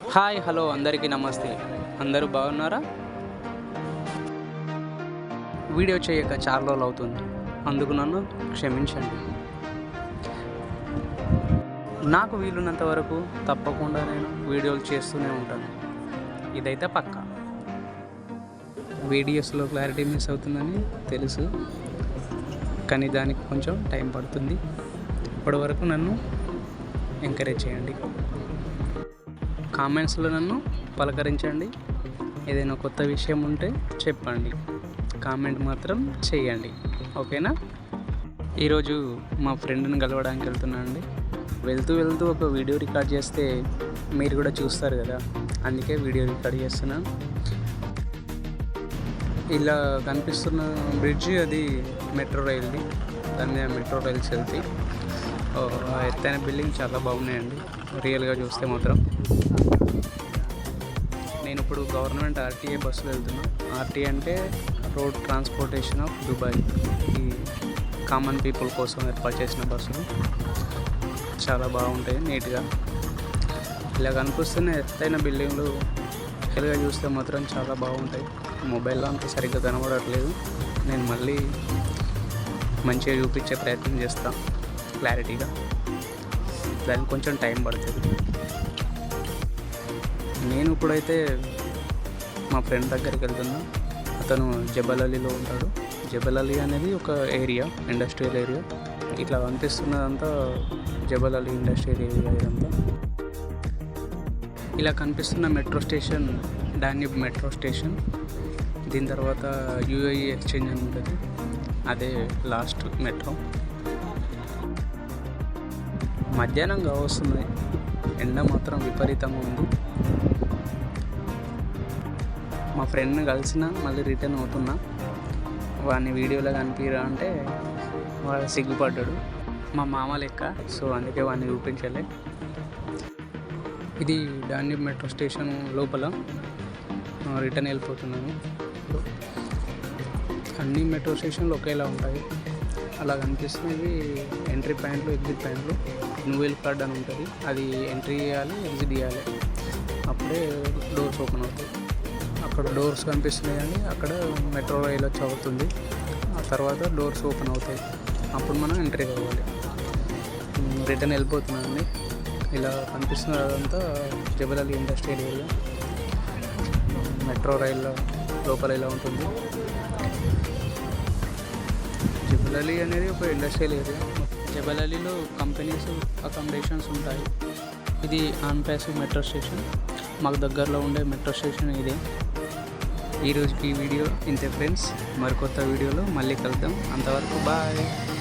Hi hello అందరికీ నమస్తే. అందరూ బాగున్నారా? వీడియో చేయక చాలా రోజులు అవుతుంది. అందుకు నన్ను క్షమించండి. నాకు వీలున్నంత వరకు తప్పకుండా నేను వీడియోలు చేస్తూనే ఉంటాను. ఇదైతే పక్క. వీడియోస్లో క్లారిటీ మిస్ అవుతుందని తెలుసు. కానీ దానికి కొంచెం టైం పడుతుంది. ఇప్పటి వరకు నన్ను ఎంకరేజ్ చేయండి. కామెంట్స్లో నన్ను పలకరించండి. ఏదైనా కొత్త విషయం ఉంటే చెప్పండి. కామెంట్ మాత్రం చేయండి. ఓకేనా? ఈరోజు మా ఫ్రెండ్ని కలవడానికి వెళ్తున్నాను అండి. వెళ్తూ వెళ్తూ ఒక వీడియో రికార్డ్ చేస్తే మీరు కూడా చూస్తారు కదా. అందుకే వీడియో రికార్డ్ చేస్తున్నాను ఇలా కనిపిస్తున్న బ్రిడ్జి అది మెట్రో రైల్ది. దాని మీద మెట్రో రైల్స్ వెళ్తాయి. ఎత్తైన బిల్డింగ్ చాలా బాగున్నాయండి. రియల్గా చూస్తే మాత్రం. నేను ఇప్పుడు గవర్నమెంట్ ఆర్టీఏ బస్సులో వెళ్తున్నా. ఆర్టీఏ అంటే రోడ్ ట్రాన్స్పోర్టేషన్ ఆఫ్ దుబాయ్. ఈ కామన్ పీపుల్ కోసం ఏర్పాటు చేసిన బస్సులు. చాలా బాగుంటాయి నీట్గా. ఇలా కనిపిస్తున్న ఎత్తైన బిల్డింగ్లు రియల్గా చూస్తే మాత్రం చాలా బాగుంటాయి. మొబైల్లో అంత సరిగ్గా కనబడట్లేదు. నేను మళ్ళీ మంచిగా చూపించే ప్రయత్నం చేస్తాను క్లారిటీగా. దానికి కొంచెం టైం పడుతుంది. నేను ఇప్పుడైతే మా ఫ్రెండ్ దగ్గరికి వెళ్తున్నా. అతను జబల్ అలీలో ఉంటాడు. జబల్ అలీ అనేది ఒక ఏరియా ఇండస్ట్రియల్ ఏరియా. ఇట్లా కనిపిస్తున్నదంతా జబల్ అలీ ఇండస్ట్రియల్ ఏరియా ఇదంతా. ఇలా కనిపిస్తున్న metro station Danube metro station. దీని తర్వాత యూఏఈ ఎక్స్చేంజ్ అని ఉంటుంది. అదే లాస్ట్ మెట్రో. మధ్యాహ్నం వస్తుంది ఎండ మాత్రం విపరీతంగా ఉంది. మా ఫ్రెండ్ని కలిసిన మళ్ళీ రిటర్న్ అవుతున్నా. వాడిని వీడియోలో కనిపించరా అంటే వాడు సిగ్గుపడ్డాడు. మా మామ లెక్క సో అందుకే వాడిని చూపించలే. ఇది డాండి మెట్రో స్టేషన్ లోపల రిటర్న్ వెళ్ళిపోతున్నాను. అన్ని మెట్రో స్టేషన్లు ఒకేలా ఉంటాయి. అలా కనిపిస్తున్నవి ఎంట్రీ ప్యాంట్లు ఎగ్జిట్ ప్యాంట్లు నువ్వెల్ కార్డ్ అని ఉంటుంది. అది ఎంట్రీ చేయాలి ఎగ్జిట్ చేయాలి. అప్పుడే డోర్స్ ఓపెన్ అవుతాయి. అక్కడ డోర్స్ కనిపిస్తున్నాయి కానీ అక్కడ మెట్రో రైల్ వచ్చి అవుతుంది. ఆ తర్వాత డోర్స్ ఓపెన్ అవుతాయి. అప్పుడు మనం ఎంట్రీ కావాలి. రిటర్న్ వెళ్ళిపోతున్నామండి. ఇలా కనిపిస్తున్న అదంతా Jebel Ali industrial area. Metro rail లోపల ఇలా ఉంటుంది. జబల్ అలీ అనేది ఒక ఇండస్ట్రియల్ ఏరియా. జబల్ అలీలో కంపెనీస్ అకామిడేషన్స్ ఉంటాయి. ఇది ఆన్ మెట్రో స్టేషన్. మాకు దగ్గరలో ఉండే మెట్రో స్టేషన్ ఇదే. ఈరోజుకి ఈ వీడియో ఇంతే ఫ్రెండ్స్. మరికొత్త వీడియోలో మళ్ళీ కలుద్దాం. అంతవరకు బాయ్.